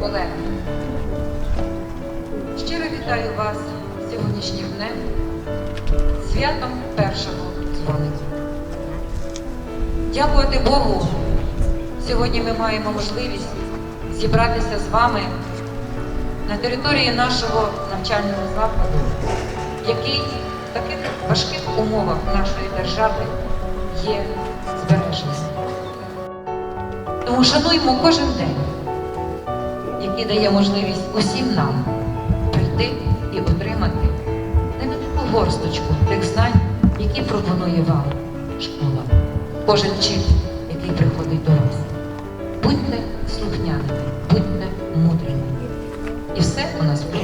колеги. Щиро вітаю вас сьогоднішнім днем, святом першого дзвоника. Дякувати Богу, сьогодні ми маємо можливість зібратися з вами на території нашого навчального закладу, який в таких важких умовах нашої держави є. Тому шануємо кожен день, який дає можливість усім нам прийти і отримати невелику горсточку тих знань, які пропонує вам школа, кожен вчитель, який приходить до вас. Будьте слухняними, будьте мудрими. І все у нас буде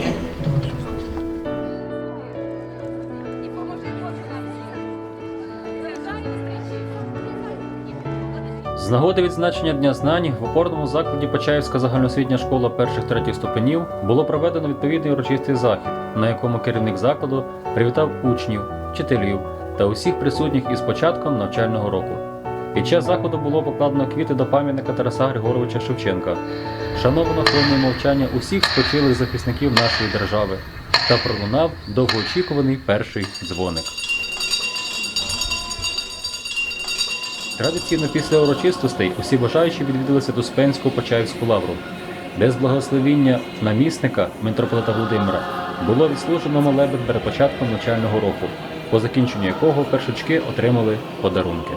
З нагоди відзначення Дня знань в опорному закладі Почаївська загальноосвітня школа перших третіх ступенів було проведено відповідний урочистий захід, на якому керівник закладу привітав учнів, вчителів та усіх присутніх із початком навчального року. Під час заходу було покладено квіти до пам'ятника Тараса Григоровича Шевченка, шановано хвилиною мовчання усіх спочилих захисників нашої держави та пролунав довгоочікуваний перший дзвоник. Традиційно після урочистостей усі бажаючі відвідалися до Спенську Почаївську лавру, де з благословіння намісника митрополита Володимира було відслужено молебен перед початком навчального року, по закінченню якого першачки отримали подарунки.